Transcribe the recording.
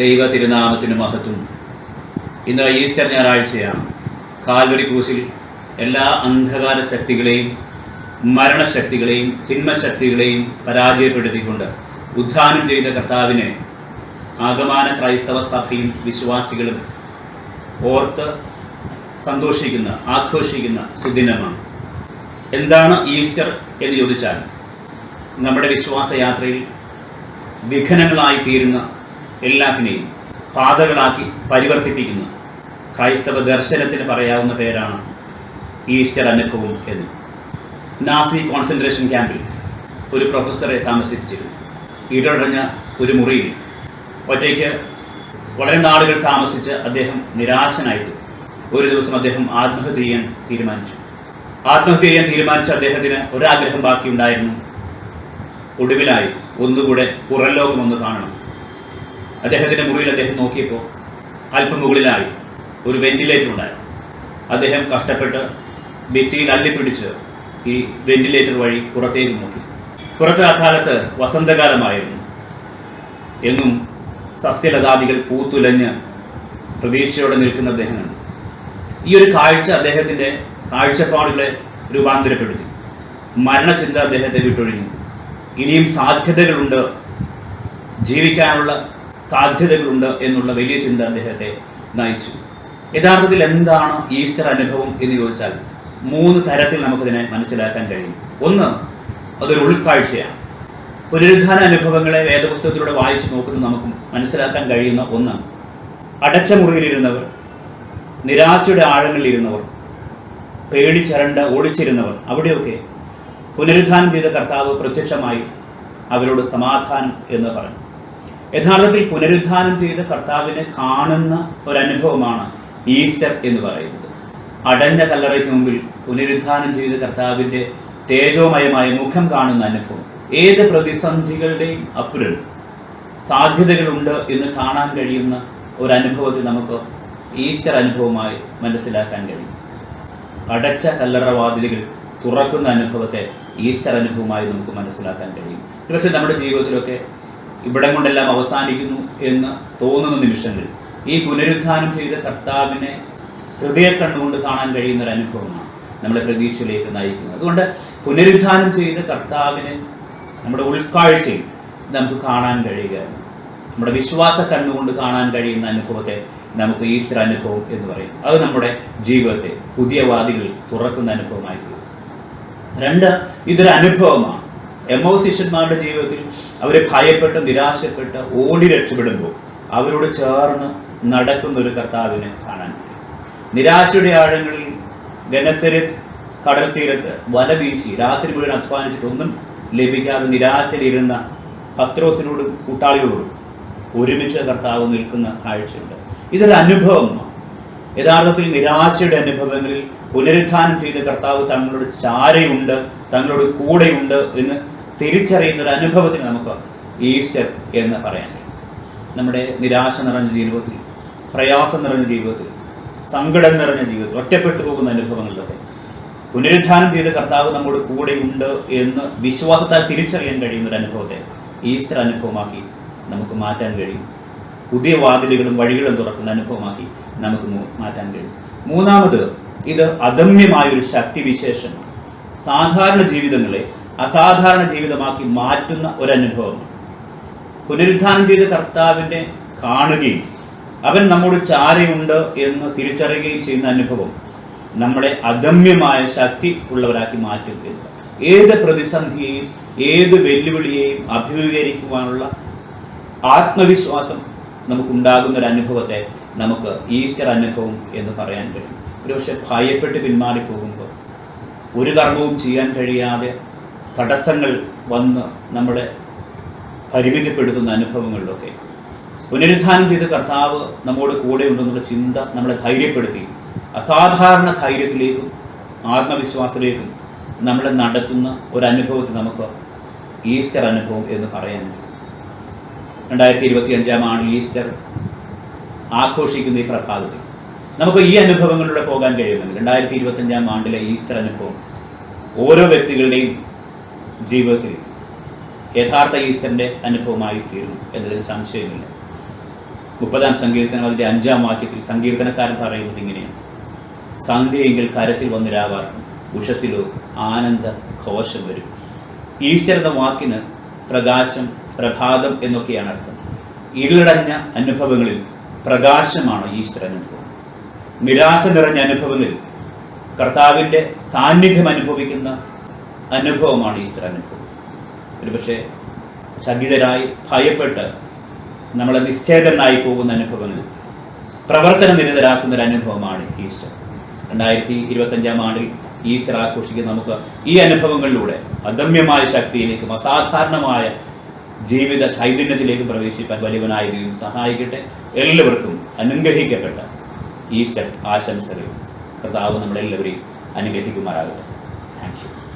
ദൈവ തിരുനാമത്തിന് മഹത്വം. ഇന്ന് ഈസ്റ്റർ ഞായറാഴ്ചയാണ്. കാൽവരി ക്രൂസിൽ എല്ലാ അന്ധകാര ശക്തികളെയും മരണശക്തികളെയും തിന്മശക്തികളെയും പരാജയപ്പെടുത്തിക്കൊണ്ട് ഉദ്ധാനം ചെയ്ത കർത്താവിനെ ആഗമാന ക്രൈസ്തവ സഭയും വിശ്വാസികളും ഓർത്ത് സന്തോഷിക്കുന്ന ആഘോഷിക്കുന്ന സുദിനമാണ്. എന്താണ് ഈസ്റ്റർ എന്ന് ചോദിച്ചാൽ നമ്മുടെ വിശ്വാസയാത്രയിൽ വിഘനങ്ങളായി തീരുന്ന എല്ലാത്തിനെയും പാതകളാക്കി പരിവർത്തിപ്പിക്കുന്ന. ക്രൈസ്തവ ദർശനത്തിന് പറയാവുന്ന പേരാണ് ഈസ്റ്റർ അനുഭവം എന്ന്. നാസി കോൺസെൻട്രേഷൻ ക്യാമ്പിൽ ഒരു പ്രൊഫസറെ താമസിപ്പിച്ചിരുന്നു. ഇടടഞ്ഞ ഒരു മുറിയിൽ ഒറ്റയ്ക്ക് വളരെ നാളുകൾ താമസിച്ച് അദ്ദേഹം നിരാശനായിട്ട് ഒരു ദിവസം അദ്ദേഹം ആത്മഹത്യ ചെയ്യാൻ തീരുമാനിച്ചു. ആത്മഹത്യ ചെയ്യാൻ തീരുമാനിച്ച അദ്ദേഹത്തിന് ഒരാഗ്രഹം ബാക്കിയുണ്ടായിരുന്നു. ഒടുവിലായി ഒന്നുകൂടെ പുറം ലോകം ഒന്ന് കാണണം. അദ്ദേഹത്തിന്റെ മുറിയിൽ അദ്ദേഹം നോക്കിയപ്പോൾ അല്പം മുകളിലായി ഒരു വെന്റിലേറ്റർ ഉണ്ടായിരുന്നു അദ്ദേഹം കഷ്ടപ്പെട്ട് ഭിത്തിയിൽ അള്ളിപ്പിടിച്ച് ഈ വെന്റിലേറ്റർ വഴി പുറത്തേക്ക് നോക്കി. പുറത്ത് അക്കാലത്ത് വസന്തകാലമായിരുന്നു. എന്നും സസ്യലതാദികൾ പൂത്തുലഞ്ഞ് പ്രതീക്ഷയോടെ നിൽക്കുന്ന അദ്ദേഹമാണ്. ഈ ഒരു കാഴ്ച അദ്ദേഹത്തിന്റെ കാഴ്ചപ്പാടുകളെ രൂപാന്തരപ്പെടുത്തി. മരണചിന്ത അദ്ദേഹത്തെ വിട്ടൊഴിഞ്ഞു. ഇനിയും സാധ്യതകളുണ്ട്. ജീവിക്കാനുള്ള സാധ്യതകളുണ്ട് എന്നുള്ള വലിയ ചിന്ത അദ്ദേഹത്തെ നയിച്ചു. യഥാർത്ഥത്തിൽ എന്താണ് ഈസ്റ്റർ അനുഭവം എന്ന് ചോദിച്ചാൽ മൂന്ന് തരത്തിൽ നമുക്കതിനെ മനസ്സിലാക്കാൻ കഴിയും. ഒന്ന് അതൊരു ഉൾക്കാഴ്ചയാണ്. പുനരുദ്ധാന അനുഭവങ്ങളെ വേദപുസ്തകത്തിലൂടെ വായിച്ചു നോക്കുന്നത് നമുക്ക് മനസ്സിലാക്കാൻ കഴിയുന്ന ഒന്ന് അടച്ച മുറിയിലിരുന്നവർ നിരാശയുടെ ആഴങ്ങളിലിരുന്നവർ പേടിച്ചരണ്ട് ഓടിച്ചിരുന്നവർ അവിടെയൊക്കെ പുനരുദ്ധാനം ചെയ്ത കർത്താവ് പ്രത്യക്ഷമായി അവരോട് സമാധാനം എന്ന് പറഞ്ഞു. യഥാർത്ഥത്തിൽ പുനരുദ്ധാനം ചെയ്ത കർത്താവിനെ കാണുന്ന ഒരനുഭവമാണ് ഈസ്റ്റർ എന്ന് പറയുന്നത്. അടഞ്ഞ കല്ലറയ്ക്ക് മുമ്പിൽ പുനരുദ്ധാനം ചെയ്ത കർത്താവിന്റെ തേജോമയമായ മുഖം കാണുന്ന അനുഭവം. ഏത് പ്രതിസന്ധികളുടെയും അപ്പുരം സാധ്യതകളുണ്ട് എന്ന് കാണാൻ കഴിയുന്ന ഒരു അനുഭവത്തെ നമുക്ക് ഈസ്റ്റർ അനുഭവമായി മനസ്സിലാക്കാൻ കഴിയും. അടച്ച കല്ലറ വാതിലുകൾ തുറക്കുന്ന അനുഭവത്തെ ഈസ്റ്റർ അനുഭവമായി നമുക്ക് മനസ്സിലാക്കാൻ കഴിയും. പക്ഷേ നമ്മുടെ ജീവിതത്തിലൊക്കെ ഇവിടം കൊണ്ടെല്ലാം അവസാനിക്കുന്നു എന്ന് തോന്നുന്ന നിമിഷങ്ങളിൽ ഈ പുനരുദ്ധാനം ചെയ്ത കർത്താവിനെ ഹൃദയ കണ്ണുകൊണ്ട് കാണാൻ കഴിയുന്ന ഒരു അനുഭവമാണ് നമ്മളെ പ്രതീക്ഷയിലേക്ക് നയിക്കുന്നത്. അതുകൊണ്ട് പുനരുദ്ധാനം ചെയ്ത കർത്താവിനെ നമ്മുടെ ഉൾക്കാഴ്ചയിൽ നമുക്ക് കാണാൻ കഴിയുക. നമ്മുടെ വിശ്വാസ കണ്ണുകൊണ്ട് കാണാൻ കഴിയുന്ന അനുഭവത്തെ നമുക്ക് ഈസ്റ്റർ അനുഭവം എന്ന് പറയും. അത് നമ്മുടെ ജീവിതത്തെ പുതിയ വാദികൾ തുറക്കുന്ന അനുഭവമായി രണ്ട് ഇതൊരു അനുഭവമാണ്. എമോ ശിഷ്യന്മാരുടെ ജീവിതത്തിൽ അവരെ ഭയപ്പെട്ട് നിരാശപ്പെട്ട് ഓടി രക്ഷപ്പെടുമ്പോൾ അവരോട് ചേർന്ന് നടക്കുന്ന ഒരു കർത്താവിനെ കാണാൻ നിരാശയുടെ ആഴങ്ങളിൽ ഗനസരത്ത് കടൽ തീരത്ത് വല വീശി രാത്രി മുഴുവൻ അധ്വാനിച്ചിട്ടൊന്നും ലഭിക്കാതെ നിരാശയിലിരുന്ന പത്രോസിനോടും കൂട്ടാളികളോടും ഒരുമിച്ച് കർത്താവ് നിൽക്കുന്ന കാഴ്ചയുണ്ട്. ഇതൊരു അനുഭവമാണ് യഥാർത്ഥത്തിൽ നിരാശയുടെ അനുഭവങ്ങളിൽ പുനരുദ്ധാനം ചെയ്ത കർത്താവ് തങ്ങളോട് ചാരയുണ്ട് തങ്ങളോട് കൂടെയുണ്ട് എന്ന് തിരിച്ചറിയുന്ന ഒരു അനുഭവത്തിന് നമുക്ക് ഈസ്റ്റർ എന്ന് പറയാൻ നമ്മുടെ നിരാശ നിറഞ്ഞ ജീവിതത്തിൽ പ്രയാസം നിറഞ്ഞ ജീവിതത്തിൽ സങ്കടം നിറഞ്ഞ ജീവിതത്തിൽ ഒറ്റപ്പെട്ടു പോകുന്ന അനുഭവങ്ങളിലൊക്കെ പുനരുദ്ധാനം ചെയ്ത കർത്താവ് നമ്മുടെ കൂടെയുണ്ട് എന്ന് വിശ്വാസത്താൽ തിരിച്ചറിയാൻ കഴിയുന്ന ഒരു അനുഭവത്തെ ഈസ്റ്റർ അനുഭവമാക്കി നമുക്ക് മാറ്റാൻ കഴിയും. പുതിയ വാതിലുകളും വഴികളും തുറക്കുന്ന അനുഭവമാക്കി നമുക്ക് മാറ്റാൻ കഴിയും. മൂന്നാമത് ഇത് അദമ്യമായ അദമ്യമായൊരു ശക്തിവിശേഷമാണ്. സാധാരണ ജീവിതങ്ങളെ അസാധാരണ ജീവിതമാക്കി മാറ്റുന്ന ഒരനുഭവമാണ് പുനരുദ്ധാനം ചെയ്ത കർത്താവിനെ കാണുകയും അവൻ നമ്മോട് ചാരയുണ്ട് എന്ന് തിരിച്ചറിയുകയും ചെയ്യുന്ന അനുഭവം നമ്മളെ അഗമ്യമായ ശക്തി ഉള്ളവരാക്കി മാറ്റും ഏത് പ്രതിസന്ധിയെയും ഏത് വെല്ലുവിളിയെയും അഭിമുഖീകരിക്കുവാനുള്ള ആത്മവിശ്വാസം നമുക്കുണ്ടാകുന്ന ഒരു അനുഭവത്തെ നമുക്ക് ഈസ്റ്റർ അനുഭവം എന്ന് പറയാൻ കഴിയും. ഒരുപക്ഷെ ഭയപ്പെട്ട് പിന്മാറിപ്പോകുമ്പോൾ ഒരു കർമ്മവും ചെയ്യാൻ കഴിയാതെ തടസ്സങ്ങൾ വന്ന് നമ്മളെ പരിമിതിപ്പെടുത്തുന്ന അനുഭവങ്ങളിലൊക്കെ. പുനരുദ്ധാനം ചെയ്ത കർത്താവ് നമ്മോട് കൂടെ ഉണ്ടെന്നുള്ള ചിന്ത നമ്മളെ ധൈര്യപ്പെടുത്തി. അസാധാരണ ധൈര്യത്തിലേക്കും ആത്മവിശ്വാസത്തിലേക്കും നമ്മളെ നടത്തുന്ന ഒരു അനുഭവത്തെ നമുക്ക് ഈസ്റ്റർ അനുഭവം എന്ന് പറയാൻ രണ്ടായിരത്തി ഇരുപത്തി അഞ്ചാം ആണ്ടിൽ ഈസ്റ്റർ ആഘോഷിക്കുന്ന ഈ പ്രഭാതത്തിൽ നമുക്ക് ഈ അനുഭവങ്ങളിലൂടെ പോകാൻ കഴിയുമെങ്കിൽ രണ്ടായിരത്തി ഇരുപത്തി അഞ്ചാം ആണ്ടിലെ ഈസ്റ്റർ അനുഭവം ഓരോ വ്യക്തികളുടെയും ജീവിതത്തിൽ യഥാർത്ഥ ഈസ്റ്ററിന്റെ അനുഭവമായി തീരും എന്നതിൽ സംശയമില്ല. മുപ്പതാം സങ്കീർത്തനം അതിന്റെ അഞ്ചാം വാക്യത്തിൽ സങ്കീർത്തനക്കാരൻ പറയുന്നത് ഇങ്ങനെയാണ്. സന്ധ്യയെങ്കിൽ കരച്ചിൽ വന്നിരാവാർക്കും ഉഷസിലോ ആനന്ദ ഘോഷം വരും. എന്ന വാക്കിന് പ്രകാശം പ്രഭാതം എന്നൊക്കെയാണ് അർത്ഥം. ഇരുളടഞ്ഞ അനുഭവങ്ങളിൽ പ്രകാശമാണ് ഈസ്റ്റർ അനുഭവം. നിരാശ നിറഞ്ഞ അനുഭവങ്ങളിൽ കർത്താവിന്റെ സാന്നിധ്യം അനുഭവിക്കുന്ന അനുഭവമാണ് ഈസ്റ്റർ അനുഭവം. ഒരുപക്ഷെ സഹിതരായി ഭയപ്പെട്ട് നമ്മളെ നിശ്ചേതനായി പോകുന്ന അനുഭവങ്ങൾ പ്രവർത്തന നിരതരാക്കുന്ന ഒരു അനുഭവമാണ് ഈസ്റ്റർ. രണ്ടായിരത്തി ഇരുപത്തഞ്ചാം ആണ്ടിൽ ഈസ്റ്റർ ആഘോഷിക്കുന്ന നമുക്ക് ഈ അനുഭവങ്ങളിലൂടെ അദമ്യമായ ശക്തിയിലേക്കും അസാധാരണമായ ജീവിത ചൈതന്യത്തിലേക്കും പ്രവേശിക്കാൻ വലിയവനായ സഹായിക്കട്ടെ. എല്ലാവർക്കും അനുഗ്രഹിക്കപ്പെട്ട ഈസ്റ്റർ ആശംസകൾ കർത്താവ് നമ്മളെല്ലാവരെയും അനുഗ്രഹിക്കുമാറാകട്ടെ. Thank you